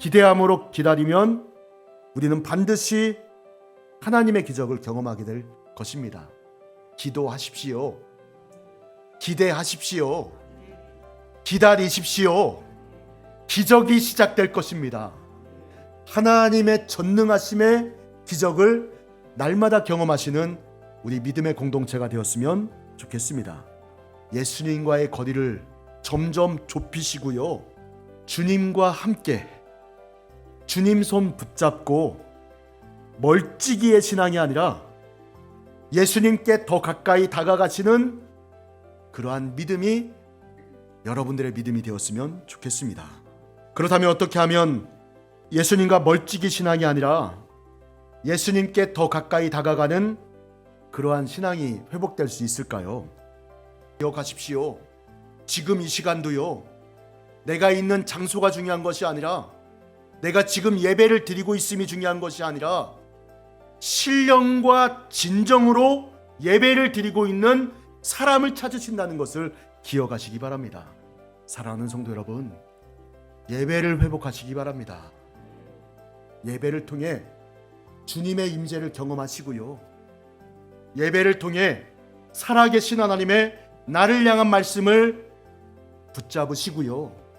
기대함으로 기다리면 우리는 반드시 하나님의 기적을 경험하게 될 것입니다. 기도하십시오. 기대하십시오. 기다리십시오. 기적이 시작될 것입니다. 하나님의 전능하심의 기적을 날마다 경험하시는 우리 믿음의 공동체가 되었으면 좋겠습니다. 예수님과의 거리를 점점 좁히시고요. 주님과 함께 주님 손 붙잡고 멀찌기의 신앙이 아니라 예수님께 더 가까이 다가가시는 그러한 믿음이 여러분들의 믿음이 되었으면 좋겠습니다. 그렇다면 어떻게 하면 예수님과 멀찌기 신앙이 아니라 예수님께 더 가까이 다가가는 그러한 신앙이 회복될 수 있을까요? 기억하십시오. 지금 이 시간도요. 내가 있는 장소가 중요한 것이 아니라 내가 지금 예배를 드리고 있음이 중요한 것이 아니라 신령과 진정으로 예배를 드리고 있는 사람을 찾으신다는 것을 기억하시기 바랍니다. 사랑하는 성도 여러분, 예배를 회복하시기 바랍니다. 예배를 통해 주님의 임재를 경험하시고요. 예배를 통해 살아계신 하나님의 나를 향한 말씀을 붙잡으시고요.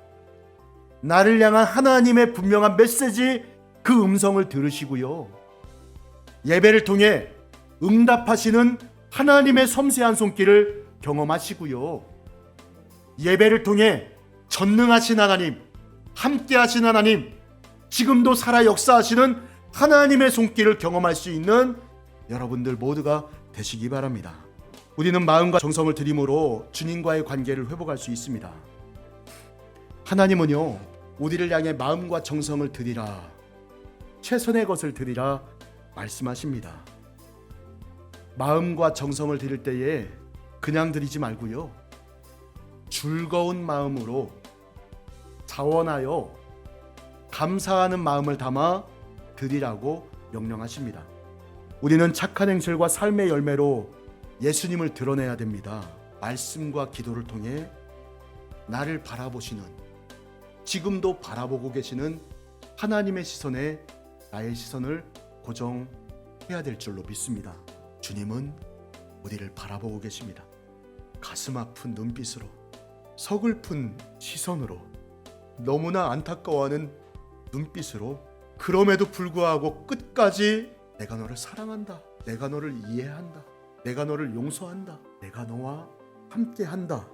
나를 향한 하나님의 분명한 메시지 그 음성을 들으시고요. 예배를 통해 응답하시는 하나님의 섬세한 손길을 경험하시고요. 예배를 통해 전능하신 하나님, 함께하신 하나님, 지금도 살아 역사하시는 하나님의 손길을 경험할 수 있는 여러분들 모두가 되시기 바랍니다. 우리는 마음과 정성을 드림으로 주님과의 관계를 회복할 수 있습니다. 하나님은요, 우리를 향해 마음과 정성을 드리라, 최선의 것을 드리라 말씀하십니다. 마음과 정성을 드릴 때에 그냥 드리지 말고요. 즐거운 마음으로 자원하여 감사하는 마음을 담아 드리라고 명령하십니다. 우리는 착한 행실과 삶의 열매로 예수님을 드러내야 됩니다. 말씀과 기도를 통해 나를 바라보시는 지금도 바라보고 계시는 하나님의 시선에 나의 시선을 고정해야 될 줄로 믿습니다. 주님은 우리를 바라보고 계십니다. 가슴 아픈 눈빛으로 서글픈 시선으로 너무나 안타까워하는 눈빛으로 그럼에도 불구하고 끝까지 내가 너를 사랑한다. 내가 너를 이해한다. 내가 너를 용서한다. 내가 너와 함께한다.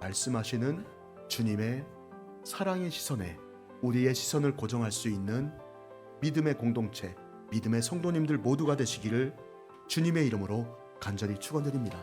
말씀하시는 주님의 사랑의 시선에 우리의 시선을 고정할 수 있는 믿음의 공동체, 믿음의 성도님들 모두가 되시기를 주님의 이름으로 간절히 축원드립니다.